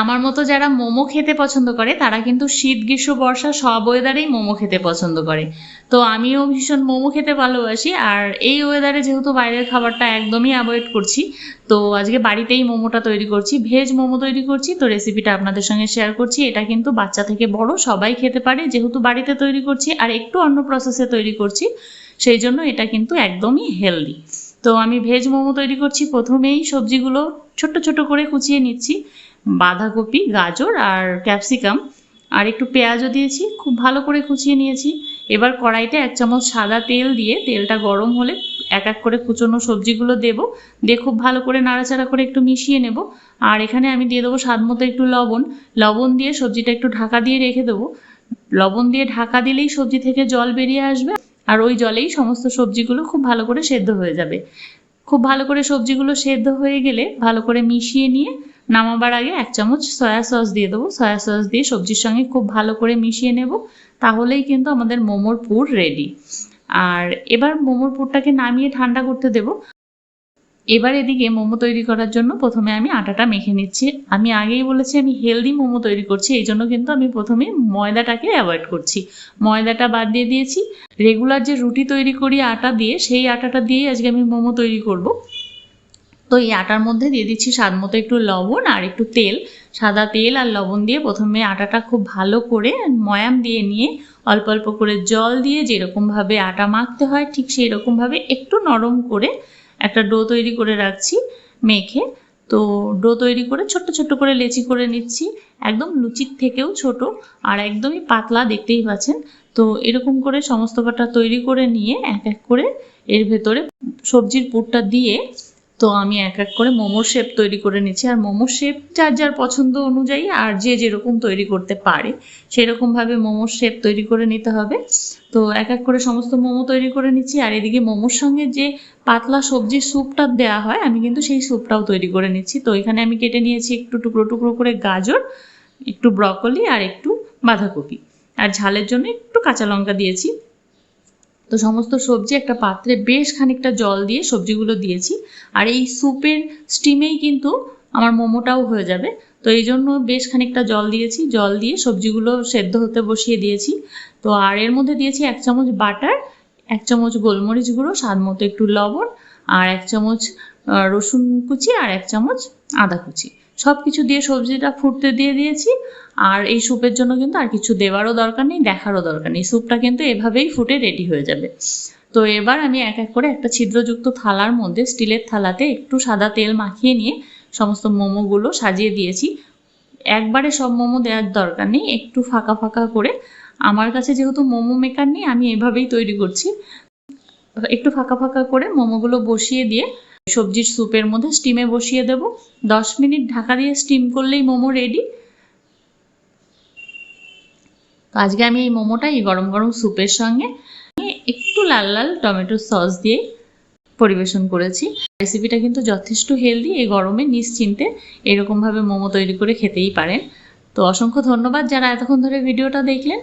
আমার মতো যারা মোমো খেতে পছন্দ করে, তারা কিন্তু শীত, গ্রীষ্ম, বর্ষা সব ওয়েদারেই মোমো খেতে পছন্দ করে। তো আমিও ভীষণ মোমো খেতে ভালোবাসি আর এই ওয়েদারে যেহেতু বাইরের খাবারটা একদমই অ্যাভয়েড করছি, তো আজকে বাড়িতেই মোমোটা তৈরি করছি ভেজ মোমো তৈরি করছি, তো রেসিপিটা আপনাদের সঙ্গে শেয়ার করছি। এটা কিন্তু বাচ্চা থেকে বড়, সবাই খেতে পারে, যেহেতু বাড়িতে তৈরি করছি আর একটু অন্য প্রসেসে তৈরি করছি, সেই জন্য এটা কিন্তু একদমই হেলদি তো আমি ভেজ মোমো তৈরি করছি, প্রথমেই সবজিগুলো ছোট্ট ছোট করে কুচিয়ে নিচ্ছি। বাঁধাকপি, গাজর আর ক্যাপসিকাম। আর একটু পেঁয়াজও দিয়েছি, খুব ভালো করে কুচিয়ে নিয়েছি। এবার কড়াইতে এক চামচ সাদা তেল দিয়ে তেলটা গরম হলে এক এক করে কুচোনো সবজিগুলো দেব। দিয়ে খুব ভালো করে নাড়াচাড়া করে একটু মিশিয়ে নেব। আর এখানে আমি দিয়ে দেবো স্বাদ মতো একটু লবণ। লবণ দিয়ে সবজিটা একটু ঢাকা দিয়ে রেখে দেবো। লবণ দিয়ে ঢাকা দিলেই সবজি থেকে জল বেরিয়ে আসবে। আর ওই জলেই সমস্ত সবজিগুলো খুব ভালো করে সেদ্ধ হয়ে যাবে। খুব ভালো করে সবজিগুলো সেদ্ধ হয়ে গেলে ভালো করে মিশিয়ে নিয়ে নামাবার আগে এক চামচ সয়া সস দিয়ে দেবো। সয়া সস দিয়ে সবজির সঙ্গে খুব ভালো করে মিশিয়ে নেব। তাহলেই কিন্তু আমাদের মোমোর পুর রেডি আর এবার মোমোর পুরটাকে নামিয়ে ঠান্ডা করতে দেব। এবার এদিকে মোমো তৈরি করার জন্য প্রথমে আমি আটাটা মেখে নিচ্ছি। আমি আগেই বলেছি আমি হেলদি মোমো তৈরি করছি, এই জন্য কিন্তু আমি প্রথমে ময়দাটাকে অ্যাভয়েড করছি। ময়দাটা বাদ দিয়ে দিয়েছি। রেগুলার যে রুটি তৈরি করি আটা দিয়ে, সেই আটাটা দিয়েই আজকে আমি মোমো তৈরি করব। তো এই আটার মধ্যে দিয়ে দিচ্ছি স্বাদ মতো একটু লবণ আর একটু তেল। সাদা তেল আর লবণ দিয়ে প্রথমে আটাটা খুব ভালো করে ময়াম দিয়ে নিয়ে, অল্প অল্প করে জল দিয়ে যেরকমভাবে আটা মাখতে হয়, ঠিক সেই রকমভাবে একটু নরম করে একটা ডো তৈরি করে রাখছি মেখে। তো ডো তৈরি করে ছোট্ট ছোট্ট করে লেচি করে নিচ্ছি। একদম লুচির থেকেও ছোট আর একদমই পাতলা দেখতেই পাচ্ছেন। তো এরকম করে সমস্ত কটা তৈরি করে নিয়ে এক এক করে এর ভেতরে সবজির পুরটা দিয়ে তো আমি এক এক করে মোমোর শেপ তৈরি করে নিচ্ছি। আর মোমোর শেপ যার যার পছন্দ অনুযায়ী আর যে যেরকম তৈরি করতে পারে, সেরকমভাবে মোমোর শেপ তৈরি করে নিতে হবে। তো এক এক করে সমস্ত মোমো তৈরি করে নিচ্ছি। আর এদিকে মোমোর সঙ্গে যে পাতলা সবজির স্যুপটা দেওয়া হয়, আমি কিন্তু সেই স্যুপটাও তৈরি করে নিচ্ছি। তো এখানে আমি কেটে নিয়েছি একটু টুকরো টুকরো করে গাজর, একটু ব্রকলি আর একটু বাঁধাকপি। আর ঝালের জন্য একটু কাঁচা লঙ্কা দিয়েছি। তো সমস্ত সবজি একটা পাত্রে বেশ খানিকটা জল দিয়ে সবজিগুলো দিয়েছি। আর এই স্যুপের স্টিমেই কিন্তু আমার মোমোটাও হয়ে যাবে। তো এই জন্য বেশ খানিকটা জল দিয়েছি। জল দিয়ে সবজিগুলো সেদ্ধ হতে বসিয়ে দিয়েছি। তো আর এর মধ্যে দিয়েছি এক চামচ বাটার, এক চামচ গোলমরিচ গুঁড়ো, স্বাদ মতো একটু লবণ আর এক চামচ রসুন কুচি আর এক চামচ আদা কুচি। সব কিছু দিয়ে সবজিটা ফুটতে দিয়ে দিয়েছি। আর এই স্যুপের জন্য কিন্তু আর কিছু দেওয়ারও দরকার নেই, দেখারও দরকার নেই। স্যুপটা কিন্তু এভাবেই ফুটে রেডি হয়ে যাবে। তো এবার আমি এক এক করে একটা ছিদ্রযুক্ত থালার মধ্যে, স্টিলের থালাতে একটু সাদা তেল মাখিয়ে নিয়ে সমস্ত মোমোগুলো সাজিয়ে দিয়েছি। একবারে সব মোমো দেওয়ার দরকার নেই, একটু ফাঁকা ফাঁকা করে। আমার কাছে যেহেতু মোমো মেকার নেই, আমি এভাবেই তৈরি করছি। একটু ফাঁকা ফাঁকা করে মোমোগুলো বসিয়ে দিয়ে সবজির স্যুপের মধ্যে স্টিমে বসিয়ে দেব। দশ মিনিট ঢাকা দিয়ে স্টিম করলেই মোমো রেডি। তো আজকে আমি এই মোমোটা এই গরম গরম স্যুপের সঙ্গে একটু লাল লাল টমেটো সস দিয়ে পরিবেশন করেছি। রেসিপিটা কিন্তু যথেষ্ট হেলদি, এই গরমে নিশ্চিন্তে এরকমভাবে মোমো তৈরি করে খেতেই পারেন। তো অসংখ্য ধন্যবাদ যারা এতক্ষণ ধরে ভিডিওটা দেখলেন।